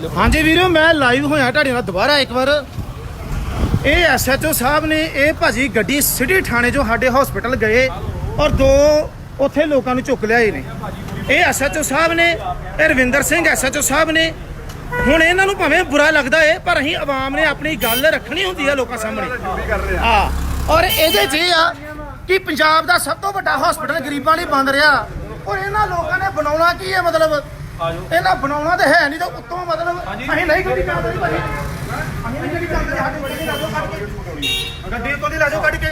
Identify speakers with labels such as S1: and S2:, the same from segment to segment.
S1: ਹਾਂਜੀ ਵੀਰੋ, ਮੈਂ ਲਾਈਵ ਹੋਇਆ ਤੁਹਾਡੇ ਨਾਲ ਦੁਬਾਰਾ ਇੱਕ ਵਾਰ। ਇਹ ਐਸਐਚਓ ਸਾਹਿਬ ਨੇ, ਇਹ ਭਾਜੀ ਗੱਡੀ ਸਿਟੀ ਥਾਣੇ ਚੋਂ ਸਾਡੇ ਹਸਪੀਟਲ ਗਏ ਔਰ ਦੋ ਉੱਥੇ ਲੋਕਾਂ ਨੂੰ ਚੁੱਕ ਲਿਆਏ ਨੇ। ਇਹ ਐਸਐਚਓ ਸਾਹਿਬ ਨੇ, ਇਹ ਰਵਿੰਦਰ ਸਿੰਘ ਐਸਐਚਓ ਸਾਹਿਬ ਨੇ। ਹੁਣ ਇਹਨਾਂ ਨੂੰ ਭਾਵੇਂ ਬੁਰਾ ਲੱਗਦਾ ਏ, ਪਰ ਅਸੀਂ ਆਵਾਮ ਨੇ ਆਪਣੀ ਗੱਲ ਰੱਖਣੀ ਹੁੰਦੀ ਆ ਲੋਕਾਂ ਸਾਹਮਣੇ। ਆ ਔਰ ਇਹਦੇ 'ਚ ਇਹ ਆ ਕਿ ਪੰਜਾਬ ਦਾ ਸਭ ਤੋਂ ਵੱਡਾ ਹਸਪੀਟਲ ਗਰੀਬਾਂ ਲਈ ਬੰਦ ਰਿਹਾ। ਔਰ ਇਹਨਾਂ ਲੋਕਾਂ ਨੇ ਬਣਾਉਣਾ ਕੀ ਹੈ ਮਤਲਬ? ਇਹਨਾਂ ਬਣਾਉਣਾ ਤੇ ਹੈ ਨਹੀਂ ਤਾਂ ਉੱਤੋਂ ਮਤਲਬ ਅਸੀਂ ਨਹੀਂ ਗੱਡੀ ਚੱਲਦੀ ਭਾਜੀ ਅਸੀਂ ਨਹੀਂ ਗੱਡੀ ਚੱਲਦੀ ਸਾਡੀ ਗੱਡੀ ਲਾਜੋ ਕੱਢ ਕੇ। ਗੱਡੀ ਤੋਂ ਦੀ ਲਾਜੋ ਕੱਢ ਕੇ।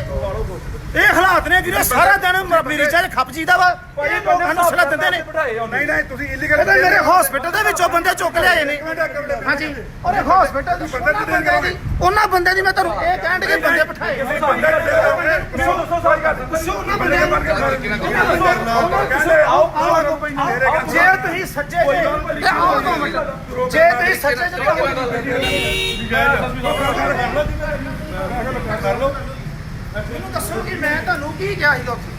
S1: ਇਹ ਹਾਲਾਤ ਨੇ ਵੀਰੇ ਸਾਰਾ ਦਿਨ ਮੇਰੀ ਚਾਹ ਖੱਪ ਜੀਦਾ ਵਾ। ਇਹ ਲੋਕਾਂ ਨੂੰ ਸਲਾਹ ਦਿੰਦੇ ਨੇ।
S2: ਨਹੀਂ ਨਹੀਂ ਤੁਸੀਂ ਇਲੀਗਲ
S1: ਇਹਦੇ ਮੇਰੇ ਹਸਪੀਟਲ ਦੇ ਵਿੱਚੋਂ ਬੰਦੇ ਚੁੱਕ ਲਿਆਏ ਨੇ। ਹਾਂਜੀ। ਔਰ ਇਹ ਹਸਪੀਟਲ ਦੇ ਉਹਨਾਂ ਬੰਦਿਆਂ ਦੀ। ਉਹਨਾਂ ਬੰਦਿਆਂ ਦੀ ਮੈਂ ਤੁਹਾਨੂੰ ਇਹ ਕਹਿਣ ਦੇ ਬੰਦੇ ਬਿਠਾਏ
S2: ਦੱਸੋ ਸਾਰੀ ਗੱਲ
S1: ਪੁੱਛੋ ਉਹਨਾਂ ਬੰਦਿਆਂ ਨੂੰ
S2: ਕਹਿੰਦੇ ਆਓ ਆਓ ਕੋਈ ਨਹੀਂ ਮੇਰੇ ਘਰ
S1: ਜੇ ਤੁਸੀਂ ਸੱਚੇ ਜੇ। ਤੇ ਆਓ ਦੋ ਮਿੰਟ। ਜੇ ਤੁਸੀਂ ਸੱਚੇ ਜੇ ਤਾਂ
S2: ਕਰ ਲਓ
S1: ਮੈਨੂੰ ਦੱਸੋ ਕਿ ਮੈਂ ਤੁਹਾਨੂੰ ਕੀ ਕਿਹਾ ਸੀ ਉੱਥੇ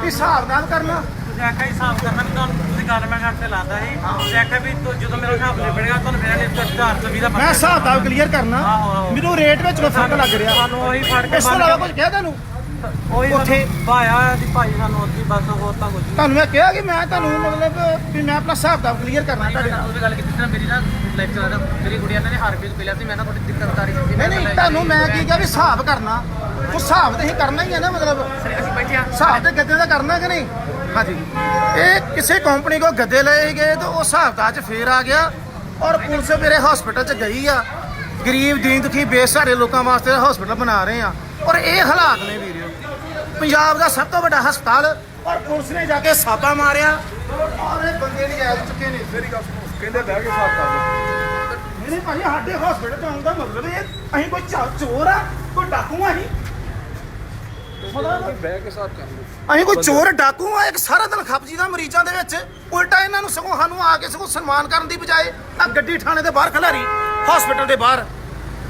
S1: ਵੀ ਹਿਸਾਬ ਨਾਲ ਕਰਨਾ।
S3: ਤੁਸੀਂ ਆਖਿਆ ਹੀ ਸਾਫ਼ ਕਰਨਾ ਵੀ ਤੁਹਾਨੂੰ ਤੁਸੀਂ ਗੱਲ ਮੈਂ ਘੱਟ ਤੇ ਲਾਦਾ ਸੀ। ਤੁਸੀਂ ਆਖਿਆ ਵੀ ਤੂੰ ਜਦੋਂ ਮੇਰਾ ਹਿਸਾਬ ਨਿਬੜੇਗਾ ਤੁਹਾਨੂੰ ਮੇਰਾ ਲਿਸਟ 420 ਦਾ
S1: ਮੈਂ ਹਿਸਾਬ ਦਾ ਕਲੀਅਰ ਕਰਨਾ। ਮੈਨੂੰ ਰੇਟ ਵਿੱਚ ਕੋਈ ਫ਼ਰਕ ਲੱਗ ਰਿਹਾ।
S3: ਸਾਨੂੰ ਉਹੀ ਫੜ ਕੇ
S1: ਇਸ ਤੋਂ ਇਲਾਵਾ ਕੁਝ ਕਿਹਾ ਤੁਹਾਨੂੰ? ਉੱਥੇ-
S3: ਉੱਥੇ ਭਾਇਆ ਦੀ ਭਾਈ ਸਾਨੂੰ ਉੱਥੇ ਬਸ ਹੋਰ ਤਾਂ ਕੁਝ ਨਹੀਂ।
S1: ਤੁਹਾਨੂੰ ਮੈਂ ਕਿਹਾ ਕਿ ਮੈਂ ਤੁਹਾਨੂੰ ਮਤਲਬ ਵੀ ਮੈਂ ਆਪਣਾ ਹਿਸਾਬ ਦਾ ਕਲੀਅਰ ਕਰਨਾ ਤੁਹਾਡੇ ਨਾਲ।
S3: ਉਹਦੀ ਗੱਲ ਕੀਤੀ ਸੀ ਨਾ ਮੇਰੀ ਨਾ ਲਾਈਫ ਚ ਮੇਰੀ ਗੁੜੀਆ ਨੇ ਹਾਰਟ ਪਹਿਲਾਂ ਸੀ ਮੈਂ ਨਾ ਥੋੜੀ ਦਿੱਕਤ ਆ ਰਹੀ ਸੀ
S1: ਨਹੀਂ ਨਹੀਂ ਤੁਹਾਨੂੰ ਮੈਂ ਕੀ ਕਿਹਾ ਵੀ ਹਿਸਾਬ ਕਰਨਾ ਉਹ ਹਿਸਾਬ ਤੇ ਹੀ ਕਰਨਾ ਹੀ ਹੈ ਨਾ ਮਤਲਬ
S3: ਅਸੀਂ ਬੈਠੇ ਆ
S1: ਹਿਸਾਬ ਤੇ ਗੱਦੇ ਦਾ ਕਰਨਾ ਕਿ ਨਹੀਂ? ਹਾਂਜੀ। ਇਹ ਕਿਸੇ ਕੰਪਨੀ ਕੋ ਗੱਦੇ ਲਏ ਗਏ ਤਾਂ ਉਹ ਹਿਸਾਬ ਦਾ ਚ ਫੇਰ ਆ ਗਿਆ ਔਰ ਪੁਲਿਸ ਮੇਰੇ ਹਸਪੀਟਲ ਚ ਗਈ ਆ। ਗਰੀਬ ਦੀਨ ਦੁਖੀ ਬੇਸਹਾਰੇ ਲੋਕਾਂ ਵਾਸਤੇ ਹਸਪੀਟਲ ਬਣਾ ਰਹੇ ਆ। ਔਰ ਇਹ ਹਾਲਾਤ ਨੇ ਵੀਰਿਓ ਪੰਜਾਬ ਦਾ ਸਭ ਤੋਂ ਵੱਡਾ ਹਸਪਤਾਲ ਔਰ ਪੁਲਿਸ ਨੇ ਜਾ ਕੇ ਸਾਪਾ ਮਾਰਿਆ। ਔਰ ਇਹ ਬੰਦੇ ਨਹੀਂ ਜਾ ਚੁੱਕੇ ਨੇ
S2: ਮੇਰੀ ਗੱਲ ਸੁਣੋ ਕਹਿੰਦੇ ਬਹਿ ਕੇ ਸਾਫ਼ ਕਰ ਲਓ
S1: ਨਹੀਂ ਨਹੀਂ ਭਾਜੀ ਸਾਡੇ ਹਸਪੀਟਲ ਚ ਆਉਣ ਦਾ ਮਤਲਬ ਇਹ ਅਸੀਂ ਕੋਈ ਚਾ- ਚੋਰ ਆ ਕੋਈ ਡਾਕੂ ਆ ਅਸੀਂ?
S2: ਬਹਿ ਕੇ ਸਾਫ਼ ਕਰ ਲਓ।
S1: ਅਸੀਂ ਕੋਈ ਚੋਰ ਡਾਕੂ ਆ ਇੱਕ ਸਾਰਾ ਦਿਨ ਖਪਜੀ ਦਾ ਮਰੀਜ਼ਾਂ ਦੇ ਵਿੱਚ। ਉਲਟਾ ਇਹਨਾਂ ਨੂੰ ਸਗੋਂ ਸਾਨੂੰ ਆ ਕੇ ਸਗੋਂ ਸਨਮਾਨ ਕਰਨ ਦੀ ਬਜਾਏ ਆ ਗੱਡੀ ਥਾਣੇ ਦੇ ਬਾਹਰ ਖਲਾਰੀ ਹਸਪੀਟਲ ਦੇ ਬਾਹਰ।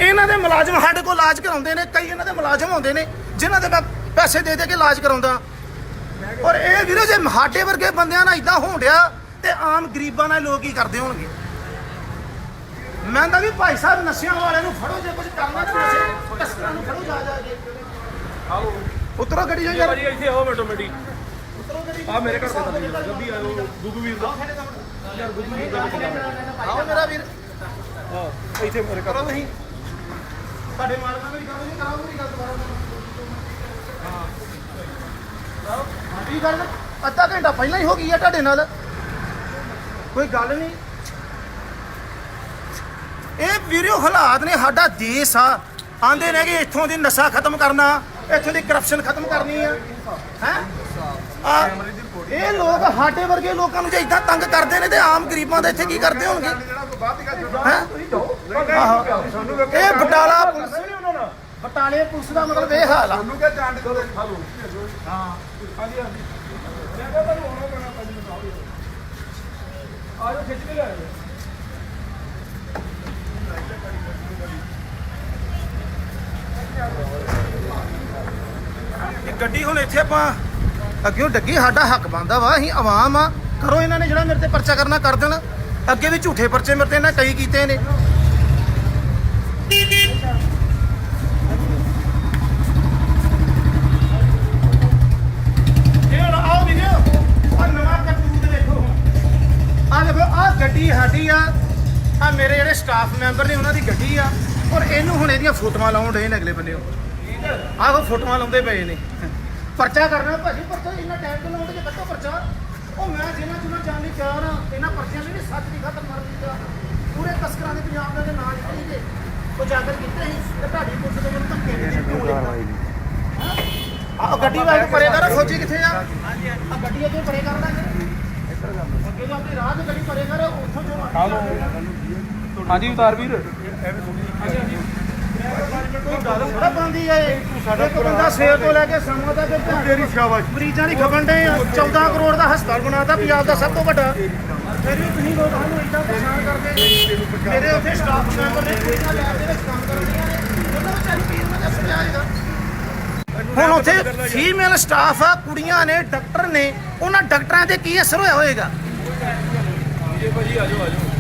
S1: ਇਹਨਾਂ ਦੇ ਮੁਲਾਜ਼ਮ ਸਾਡੇ ਕੋਲ ਇਲਾਜ ਕਰਾਉਂਦੇ ਨੇ ਕਈ ਇਹਨਾਂ ਦੇ ਮੁਲਾਜ਼ਮ ਹੁੰਦੇ ਨੇ ਜਿਨ੍ਹਾਂ ਦੇ ਮੈਂ ਪੈਸੇ ਦੇ ਦੇ ਕੇ ਇਲਾਜ ਕਰਾਉਂਦਾ। ਔਰ ਇਹ ਵੀਰੋ ਜੇ ਸਾਡੇ ਵਰਗੇ ਬੰਦਿਆਂ ਨਾਲ ਇਦਾਂ ਹੋਣ ਡਿਆ ਤੇ ਆਮ ਗਰੀਬਾਂ ਨਾਲ ਲੋਕ ਕੀ ਕਰਦੇ ਹੋਣਗੇ? ਮੈਂ ਤਾਂ ਵੀ ਭਾਈ ਸਾਹਿਬ ਨਸ਼ਿਆਂ ਵਾਲਿਆਂ ਨੂੰ ਫੜੋ ਜੇ ਕੁਝ ਕਰਨਾ ਤਾਂ ਨਸ਼ੇ ਤਸਕਰਾਂ ਨੂੰ ਫੜੋ ਜਾ ਜਾ ਕੇ।
S2: ਆਓ।
S1: ਉਤਰੋ ਗੱਡੀ ਚੋਂ ਯਾਰ।
S2: ਇੱਥੇ ਆਓ ਮਿੰਟੋ ਮਿੰਟੀ।
S1: ਉਤਰੋ ਗੱਡੀ
S2: ਆ ਮੇਰੇ ਘਰ ਦੇ ਸਾਹਮਣੇ ਜਲਦੀ ਆਓ ਗੁੱਗੂ ਵੀਰ ਦਾ। ਯਾਰ ਗੁੱਗੂ ਵੀਰ ਦਾ
S1: ਆਓ ਮੇਰਾ ਵੀਰ।
S2: ਹਾਂ ਇੱਥੇ ਮੇਰੇ ਘਰ
S1: ਤੁਸੀਂ। ਤੁਹਾਡੇ ਮਾਲਕਾਂ ਮੇਰੀ ਗੱਲ ਨਹੀਂ ਕਰਾਓ ਮੇਰੀ ਗੱਲ ਦੁਬਾਰਾ। ਕੀ ਗੱਲ? ਅੱਧਾ ਘੰਟਾ ਪਹਿਲਾਂ ਹੀ ਹੋ ਗਈ ਆ ਤੁਹਾਡੇ ਨਾਲ। ਕੋਈ ਗੱਲ ਨਹੀਂ। ਇਹ ਵੀਰੋ ਹਾਲਾਤ ਨੇ ਸਾਡਾ ਦੇਸ਼ ਆ। ਆਂਦੇ ਨੇ ਕਿ ਇੱਥੋਂ ਦੀ ਨਸ਼ਾ ਖਤਮ ਕਰਨਾ ਇੱਥੋਂ ਦੀ ਕਰਪਸ਼ਨ ਖਤਮ ਕਰਨੀ ਆ। ਹੈ? ਇਹ ਲੋਕ ਸਾਡੇ ਵਰਗੇ ਲੋਕਾਂ ਨੂੰ ਜੇ ਇਦਾਂ ਤੰਗ ਕਰਦੇ ਨੇ ਤੇ ਆਮ ਗਰੀਬਾਂ ਦਾ ਇੱਥੇ ਕੀ ਕਰਦੇ ਹੋਣਗੇ? ਇਹ ਬਟਾਲਾ ਪੁਲਿਸ ਬਟਾਲੇ ਪੁਲਿਸ ਦਾ ਮਤਲਬ ਇਹ ਹਾਲ ਆ।
S2: ਸਾਨੂੰ ਕਿਆ ਜਾਣ ਦੇ ਹਲੋ ਹਾਂ। ਹਾਂਜੀ ਹਾਂਜੀ। ਮੈਂ ਕਿਹਾ ਤੁਹਾਨੂੰ ਆਉਣਾ ਪੈਣਾ ਭਾਜੀ ਨੂੰ ਆਓ ਆਜੋ ਖਿੱਚ ਕੇ ਲਿਆਓ
S1: ਇਹ ਗੱਡੀ ਹੁਣ ਇੱਥੇ ਆਪਾਂ ਅੱਗੇ ਡੱਗੀ ਸਾਡਾ ਹੱਕ ਬਣਦਾ ਵਾ। ਅਸੀਂ ਆਵਾਮ ਆ। ਕਰੋ ਇਹਨਾਂ ਨੇ ਜਿਹੜਾ ਮੇਰੇ ਤੇ ਪਰਚਾ ਕਰਨਾ ਕਰ ਦੇਣ। ਅੱਗੇ ਵੀ ਝੂਠੇ ਪਰਚੇ ਮੇਰੇ ਤੇ ਇਹਨਾਂ ਕਈ ਕੀਤੇ ਨੇ ਇਹ ਹੁਣ ਆਓ ਵੀਡੀਓ ਆ ਨਵਾਂ ਕਰਤੂਤ ਦੇਖੋ ਹੁਣ ਆ ਦੇਖੋ ਆ ਗੱਡੀ ਸਾਡੀ ਆ ਆ ਮੇਰੇ ਜਿਹੜੇ ਸਟਾਫ ਮੈਂਬਰ ਨੇ ਉਹਨਾਂ ਦੀ ਗੱਡੀ ਆ, ਔਰ ਇਹਨੂੰ ਹੁਣ ਇਹਦੀਆਂ ਫੋਟੋਆਂ ਲਾਉਣ ਡੇ ਨੇ ਅਗਲੇ ਬੰਨੇ ਆਹੋ, ਫੋਟੋਆਂ ਲਾਉਂਦੇ ਪਏ ਨੇ। ਪਰਚਾ ਕਰਨਾ ਭਾਜੀ, ਪਰਚਾ ਇੰਨਾ ਟਾਈਮ ਤੋਂ ਲਾਉਂਦੇ ਜੇ ਕੱਟੋ ਪਰਚਾ? ਉਹ ਮੈਂ ਜਿੰਨਾ ਜਿੰਨਾ ਜਾਣਨੀ ਚਾਹ ਨਾ ਇਹਨਾਂ ਪਰਚਿਆਂ ਨੇ ਸੱਚ ਦੀ ਖਤਮ ਕਰ ਦਿੱਤਾ ਪੂਰੇ ਤਸਕਰਾਂ ਦੇ ਪੰਜਾਬ ਦੇ ਨਾਂ ਲਿਖੇ ਸੀਗੇ ਉਜਾਗਰ ਕੀਤੇ ਸੀ ਤੇ ਤੁਹਾਡੀ ਪੁਲਿਸ ਦੇ ਮੈਨੂੰ ਧੱਕੇ ਦੇ ਦਿੱਤੇ ਆਹ ਗੱਡੀ ਵਾਲੇ ਪਰੇ ਕਰ, ਫੌਜੀ ਕਿੱਥੇ ਆ? ਹਾਂਜੀ ਆ ਗੱਡੀ ਅੱਗੇ ਪਰੇ ਕਰ ਲਾਂਗੇ ਅੱਗੇ ਜੋ ਆਪਣੀ ਰਾਹ ਤੇ ਗੱਡੀ ਪਰੇ ਕਰ, ਉੱਥੋਂ ਜੋ
S2: ਹਾਂਜੀ ਉਤਾਰ ਵੀਰ।
S1: ਕੋਈ ਗੱਲ ਥੋੜਾ ਬੰਦੀ ਏ ਇੱਕ ਬੰਦਾ ਸਵੇਰ ਤੋਂ ਲੈ ਕੇ ਸ਼ਾਮਾਂ ਤੱਕ ਧਿਆਨ
S2: ਤੇਰੀ ਸ਼ਾਬਾਸ਼।
S1: ਮਰੀਜ਼ਾਂ ਦੀ ਖਬਰ ਡੇ 14 ਕਰੋੜ ਦਾ ਹਸਪਤਾਲ ਬਣਾਤਾ ਪੰਜਾਬ ਦਾ ਸਭ ਤੋਂ ਵੱਡਾ। ਫਿਰ ਵੀ ਤੁਸੀਂ ਲੋਕ ਸਾਨੂੰ ਇਦਾਂ ਪਰੇਸ਼ਾਨ ਕਰਦੇ ਮੇਰੇ ਉੱਥੇ ਸਟਾਫ ਮੈਂਬਰ ਨੇ ਕੋਈ ਨਾ ਲੈਬ ਦੇ ਵਿੱਚ ਕੰਮ ਕਰਦੀਆਂ ਨੇ। ਉਹਨਾਂ ਵਿੱਚ ਅਸੀਂ ਕੀ ਮਤਲਬ ਸਮਝਾਏਗਾ ਹੁਣ ਉੱਥੇ ਫੀਮੇਲ ਸਟਾਫ ਆ ਕੁੜੀਆਂ ਨੇ ਡਾਕਟਰ ਨੇ। ਉਹਨਾਂ ਡਾਕਟਰਾਂ ਤੇ ਕੀ ਅਸਰ ਹੋਇਆ ਹੋਏਗਾ?
S2: ਜੀ ਭਾਜੀ ਆਜੋ ਆਜੋ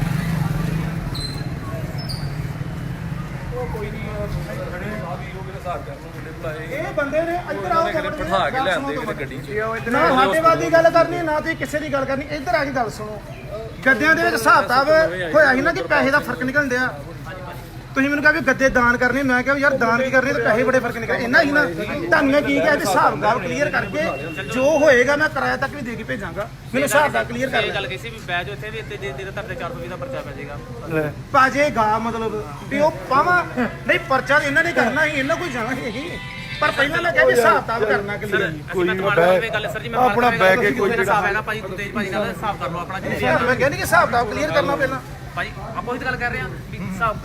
S2: ਖੜੇ ਆ ਵੀ ਉਹ ਮੇਰੇ ਹਿਸਾਬ ਕਰਨ ਨੂੰ ਮੁੰਡੇ ਬੁਲਾਏ।
S1: ਇਹ ਬੰਦੇ ਨੇ ਇੱਧਰ ਆਓ
S2: ਕਿਤੇ ਬਿਠਾ ਕੇ ਲਿਆਂਦੇ ਕਿਤੇ ਗੱਡੀ 'ਚ।
S1: ਨਾ ਸਾਡੇਵਾਦ ਦੀ ਗੱਲ ਕਰਨੀ ਨਾ ਤੁਸੀਂ ਕਿਸੇ ਦੀ ਗੱਲ ਕਰਨੀ ਇੱਧਰ ਆ ਕੇ ਗੱਲ ਸੁਣੋ। ਗੱਦਿਆਂ ਦੇ ਵਿੱਚ ਹਿਸਾਬ ਕਿਤਾਬ ਹੋਇਆ ਸੀ ਨਾ ਕਿ ਪੈਸੇ ਦਾ ਫ਼ਰਕ ਨਿਕਲਣ ਡਿਆ। ਤੁਸੀਂ ਮੈਨੂੰ ਕਿਹਾ ਵੀ ਗੱਦੇ ਦਾਨ ਕਰਨੇ ਮੈਂ ਕਿਹਾ ਵੀ ਯਾਰ ਦਾਨ ਕੀ ਕਰਨੇ ਤੇ ਪੈਸੇ ਬੜੇ ਫ਼ਰਕ ਨਿਕਲ ਇੰਨਾ ਹੀ ਨਾ ਤੁਹਾਨੂੰ ਮੈਂ ਕੀ ਕਿਹਾ ਵੀ ਹਿਸਾਬ ਕਿਤਾਬ ਕਲੀਅਰ ਕਰਕੇ ਜੋ ਹੋਏਗਾ ਮੈਂ ਕਿਰਾਇਆ ਤੱਕ ਵੀ ਦੇ ਕੇ ਭੇਜਾਂਗਾ। ਮੈਨੂੰ ਹਿਸਾਬ ਦਾ ਕਲੀਅਰ ਕਰ
S3: ਗੱਲ ਕਹੀ ਸੀ ਵੀ ਬੈਜ ਉੱਥੇ ਵੀ ਇੱਥੇ ਦੇ ਦੇ ਧਰਦੇ 420 ਦਾ ਪਰਚਾ ਪੈ ਜਾਏਗਾ।
S1: ਪਾਜੇਗਾ ਮਤਲਬ ਵੀ ਉਹ ਪਾਵਾਂ। ਨਹੀਂ ਪਰਚਾ ਇਹਨਾਂ ਨੇ ਕਰਨਾ ਸੀ ਇਹਨਾਂ ਕੋਈ ਜਾਣਾ ਇਹੀ ਪਰ ਪਹਿਲਾਂ ਮੈਂ ਕਿਹਾ ਵੀ ਹਿਸਾਬ ਕਿਤਾਬ ਕਰਨਾ ਕਲੀਅਰ
S3: ਕੋਈ ਮੈਂ ਤੁਹਾਡੇ ਗੱਲ ਸਰ ਜੀ ਮੈਂ
S4: ਆਪਣਾ ਬਹਿ ਕੇ ਕੋਈ
S3: ਹਿਸਾਬ ਹੈਗਾ ਭਾਜੀ ਤੇਜ ਭਾਜੀ ਨਾਲ ਹਿਸਾਬ ਕਰ ਲਓ ਆਪਣਾ ਜਿੰਨੀ
S1: ਮੈਂ ਕਹਿੰਦੀ ਕਿ ਹਿਸਾਬ ਕਿਤਾਬ ਕਲੀਅਰ ਕਰਨਾ ਪਹਿਲਾਂ
S3: ਭਾਜੀ ਆਪਾਂ ਉਹੀ ਤਾਂ ਗੱਲ ਕਰ ਰਹੇ ਹਾਂ ਵੀ ਹਿਸਾਬ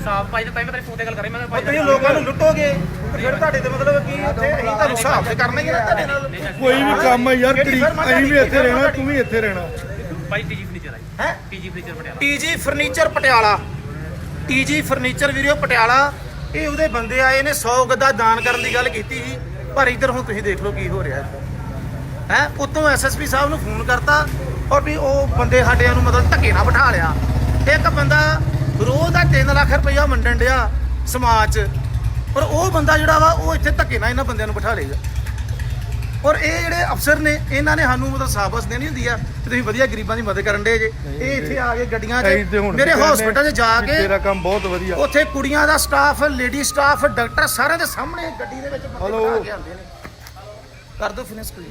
S3: ਹਿਸਾਬ ਭਾਈ ਤਾਂ ਤਾਂ ਮੈਂ ਤੇਰੇ ਫੋਨ ਤੇ ਗੱਲ ਕਰ ਰਹੀ ਮੈਂ ਕਿਹਾ
S1: ਉਹ
S3: ਭਾਈ
S1: ਤੁਸੀਂ ਲੋਕਾਂ ਨੂੰ ਲੁੱਟੋਗੇ? ਤੇ ਫਿਰ ਤੁਹਾਡੇ ਤੇ ਮਤਲਬ ਕੀ ਉੱਥੇ ਅਸੀਂ ਤੁਹਾਨੂੰ ਹਿਸਾਬ ਤੇ ਕਰਨਾ ਹੀ ਹੈ ਨਾ ਤੁਹਾਡੇ ਨਾਲ।
S4: ਕੋਈ ਵੀ ਕੰਮ ਹੈ ਯਾਰ
S1: ਕਿਹੜੀ
S4: ਤੇਰੀ
S1: firm ਆ
S4: ਅਸੀਂ ਵੀ
S1: ਤੁਹਾਡੀ?
S4: ਇੱਥੇ ਰਹਿਣਾ ਤੂੰ ਵੀ ਇੱਥੇ ਰਹਿਣਾ।
S3: ਭਾਈ ਟੀਜੀ ਫਰਨੀਚਰ ਆਈ
S1: ਹੈ?
S3: TG furniture Patiala.
S1: TG furniture Patiala. TG furniture video Patiala. ਇਹ ਉਹਦੇ ਬੰਦੇ ਆਏ ਨੇ 100 ਗੱਦਾ ਦਾਨ ਕਰਨ ਦੀ ਗੱਲ ਕੀਤੀ ਸੀ। ਪਰ ਇੱਧਰ ਹੁਣ ਤੁਸੀਂ ਦੇਖ ਲਓ ਕੀ ਹੋ ਰਿਹਾ ਹੈ। ਉਤੋਂ ਐਸਐਸਪੀ ਸਾਹਿਬ ਨੂੰ ਫੋਨ ਕਰਤਾ ਔਰ ਵੀ ਉਹ ਬੰਦੇ ਸਾਡਿਆਂ ਨੂੰ ਮਤਲਬ ਧੱਕੇ ਨਾਲ ਬਿਠਾ ਲਿਆ। ਇੱਕ ਬੰਦਾ ਰੋਜ਼ ਦਾ 3 ਲੱਖ ਰੁਪਇਆ ਮੰਡਣ ਡਿਆ ਸਮਾਜ 'ਚ। ਔਰ ਉਹ ਬੰਦਾ ਜਿਹੜਾ ਵਾ ਉਹ ਇੱਥੇ ਧੱਕੇ ਨਾਲ ਇਹਨਾਂ ਬੰਦਿਆਂ ਨੂੰ ਬਿਠਾ ਲੇਗਾ ਔਰ ਇਹ ਜਿਹੜੇ ਅਫਸਰ ਨੇ ਇਹਨਾਂ ਨੇ ਸਾਨੂੰ ਮਤਲਬ ਸਾਬਸ ਦੇਣੀ ਹੁੰਦੀ ਆ ਕਿ ਤੁਸੀਂ ਵਧੀਆ ਗਰੀਬਾਂ ਦੀ ਮਦਦ ਕਰਨ ਦੇ ਜੇ। ਇਹ ਇੱਥੇ ਆ ਕੇ ਗੱਡੀਆਂ 'ਚ ਮੇਰੇ ਹਸਪੀਟਲ 'ਚ ਜਾ ਕੇ
S4: ਤੇਰਾ ਕੰਮ ਬਹੁਤ ਵਧੀਆ।
S1: ਉੱਥੇ ਕੁੜੀਆਂ ਦਾ ਸਟਾਫ ਲੇਡੀ ਸਟਾਫ ਡਾਕਟਰ ਸਾਰਿਆਂ ਦੇ ਸਾਹਮਣੇ ਗੱਡੀ ਦੇ ਵਿੱਚ ਬੰਦੇ. ਬਿਠਾ ਕੇ ਆਉਂਦੇ ਨੇ। ਕਰ ਦੋ ਫਿਨਿਸ਼ ਕਲੀਨ